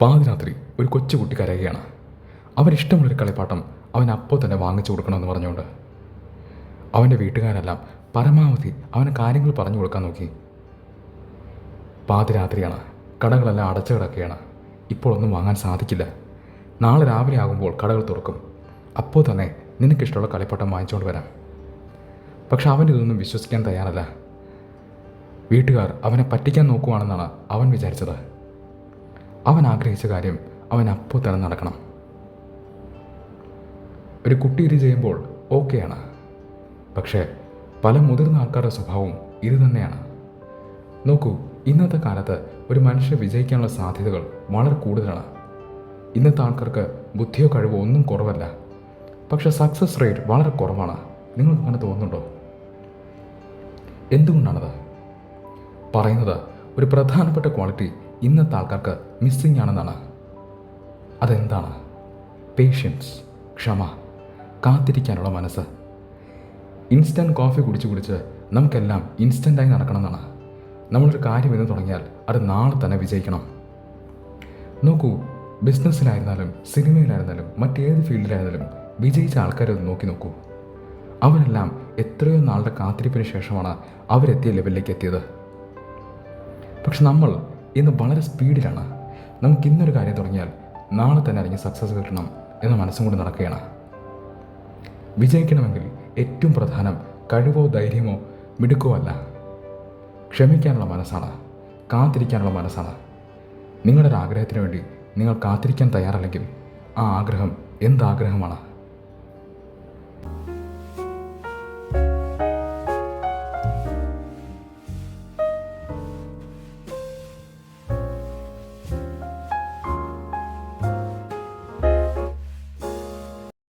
പാതിരാത്രി ഒരു കൊച്ചുകുട്ടി കരയുകയാണ് അവനിഷ്ടമുള്ളൊരു കളിപ്പാട്ടം അവൻ അപ്പോൾ തന്നെ വാങ്ങിച്ചു കൊടുക്കണമെന്ന് പറഞ്ഞുകൊണ്ട്. അവന്റെ വീട്ടുകാരെല്ലാം പരമാവധി അവന് കാര്യങ്ങൾ പറഞ്ഞു കൊടുക്കാൻ നോക്കി. പാതിരാത്രിയാണ്. കടകളെല്ലാം അടച്ചു കിടക്കുകയാണ്. ഇപ്പോൾ ഒന്നും വാങ്ങാൻ സാധിക്കില്ല. നാളെ രാവിലെ ആകുമ്പോൾ കടകൾ തുറക്കും. അപ്പോൾ തന്നെ നിനക്കിഷ്ടമുള്ള കളിപ്പാട്ടം വാങ്ങിച്ചുകൊണ്ട് വരാം. പക്ഷെ അവൻ ഇതൊന്നും വിശ്വസിക്കാൻ തയ്യാറല്ല. വീട്ടുകാർ അവനെ പറ്റിക്കാൻ നോക്കുവാണെന്നാണ് അവൻ വിചാരിച്ചത്. അവൻ ആഗ്രഹിച്ച കാര്യം അവൻ അപ്പോൾ തന്നെ നടക്കണം. ഒരു കുട്ടി ഇത് ചെയ്യുമ്പോൾ ഓക്കെയാണ് പക്ഷേ പല മുതിർന്ന ആൾക്കാരുടെ സ്വഭാവവും ഇത് തന്നെയാണ്. നോക്കൂ ഇന്നത്തെ കാലത്ത് ഒരു മനുഷ്യ വിജയിക്കാനുള്ള സാധ്യതകൾ വളരെ കൂടുതലാണ്. ഇന്നത്തെ ആൾക്കാർക്ക് ബുദ്ധിയോ കഴിവോ ഒന്നും കുറവല്ല. പക്ഷേ സക്സസ് റേറ്റ് വളരെ കുറവാണ്. നിങ്ങൾക്ക് അങ്ങനെ തോന്നുന്നുണ്ടോ? എന്തുകൊണ്ടാണത്? പറയുന്നത് ഒരു പ്രധാനപ്പെട്ട ക്വാളിറ്റി ഇന്നത്തെ ആൾക്കാർക്ക് മിസ്സിംഗ് ആണെന്നാണ്. അതെന്താണ്? പേഷ്യൻസ് ക്ഷമ കാത്തിരിക്കാനുള്ള മനസ്സ്. ഇൻസ്റ്റന്റ് കോഫി കുടിച്ച് കുടിച്ച് നമുക്കെല്ലാം ഇൻസ്റ്റന്റായി നടക്കണമെന്നാണ്. നമ്മളൊരു കാര്യം എന്ന് തുടങ്ങിയാൽ അത് നാളെ തന്നെ വിജയിക്കണം. നോക്കൂ ബിസിനസ്സിലായിരുന്നാലും സിനിമയിലായിരുന്നാലും മറ്റേത് ഫീൽഡിലായിരുന്നാലും വിജയിച്ച ആൾക്കാരെ ഒന്ന് നോക്കി നോക്കൂ. അവരെല്ലാം എത്രയോ നാളുടെ കാത്തിരിപ്പിന് ശേഷമാണ് അവരെത്തിയ ലെവലിലേക്ക് എത്തിയത്. പക്ഷെ നമ്മൾ ഇന്ന് വളരെ സ്പീഡിലാണ്. നമുക്ക് ഇന്നൊരു കാര്യം തുടങ്ങിയാൽ നാളെ തന്നെ അല്ലെങ്കിൽ സക്സസ് കിട്ടണം എന്ന മനസ്സും കൊണ്ട് നടക്കുകയാണ്. വിജയിക്കണമെങ്കിൽ ഏറ്റവും പ്രധാനം കഴിവോ ധൈര്യമോ മിടുക്കോ അല്ല. ക്ഷമിക്കാനുള്ള മനസ്സാണ് കാത്തിരിക്കാനുള്ള മനസ്സാണ്. നിങ്ങളുടെ ആഗ്രഹത്തിന് വേണ്ടി നിങ്ങൾ കാത്തിരിക്കാൻ തയ്യാറല്ലെങ്കിൽ ആ ആഗ്രഹം എന്താഗ്രഹമാണ്?